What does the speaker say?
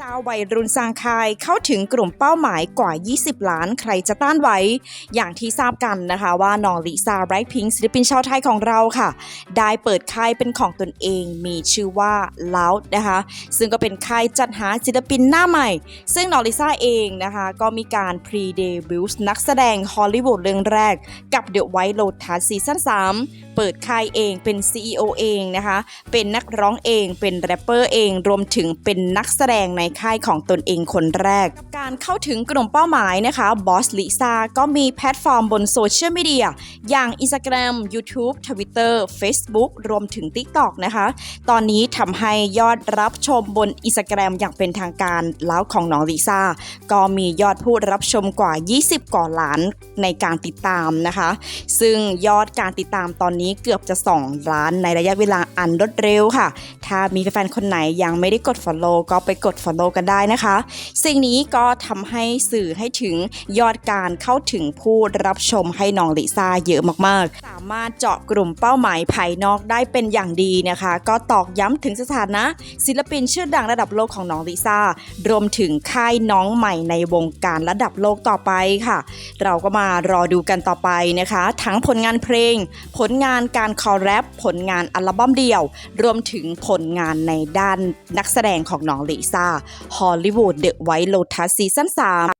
ซาวัยรุ่นสร้างค่ายเข้าถึงกลุ่มเป้าหมายกว่า 20 ล้านใครจะต้านไหว อย่างที่ทราบกันนะคะว่าน้องลิซ่าไบรท์พิงศิลปินชาวไทยของเราค่ะ ได้เปิดค่ายเป็นของตนเองมีชื่อว่า Loud นะคะ ซึ่งก็เป็นค่ายจัดหาศิลปินหน้าใหม่ ซึ่งน้องลิซ่าเองนะคะ ก็มีการพรีเดบิวต์นักแสดงฮอลลีวูดเรื่องแรกกับ The White Lotus ซีซั่น3เปิดค่ายเองเป็น CEO เองนะคะ เป็นนักร้องเอง เป็นแรปเปอร์เอง รวมถึงเป็นนักแสดงในค่ายของตนเองคนแรก การเข้าถึงกลุ่มเป้าหมายนะคะบอสลิซ่าก็มีแพลตฟอร์มบนโซเชียลมีเดียอย่าง Instagram YouTube Twitter Facebook รวมถึง TikTok นะคะ ตอนนี้ทำให้ยอดรับชมบน Instagram อย่างเป็นทางการแล้วของน้องลิซ่าก็มียอดผู้รับชมกว่า 20 กว่าล้านในการติดตามนะคะ ซึ่งยอดการติดตามตอนนี้เกือบจะ 2 ล้านในระยะเวลาอันรวดเร็วค่ะ ถ้ามีแฟนๆคนไหนยังไม่ได้กด Follow ก็ไปกด Follow กันได้นะคะ สิ่งนี้ก็ทำให้สื่อให้ถึงยอดการเข้าถึงผู้รับชมให้น้องลิซ่าเยอะมากๆ สามารถเจาะกลุ่มเป้าหมายภายนอกได้เป็นอย่างดีนะคะ ก็ตอกย้ำถึงสถานะ ศิลปินชื่อดังระดับโลกของน้องลิซ่ารวมถึงค่ายน้องใหม่ในวงการระดับโลกต่อไปค่ะ เราก็มารอดูกันต่อไปนะคะ ทั้งผลงานเพลง ผลงานานการคอลแรปผลงานอัลบั้มเดี่ยว รวมถึงผลงานในด้านนักแสดงของน้องลิซ่าฮอลลีวูดเดอะไวท์โลทัสซีซั่น3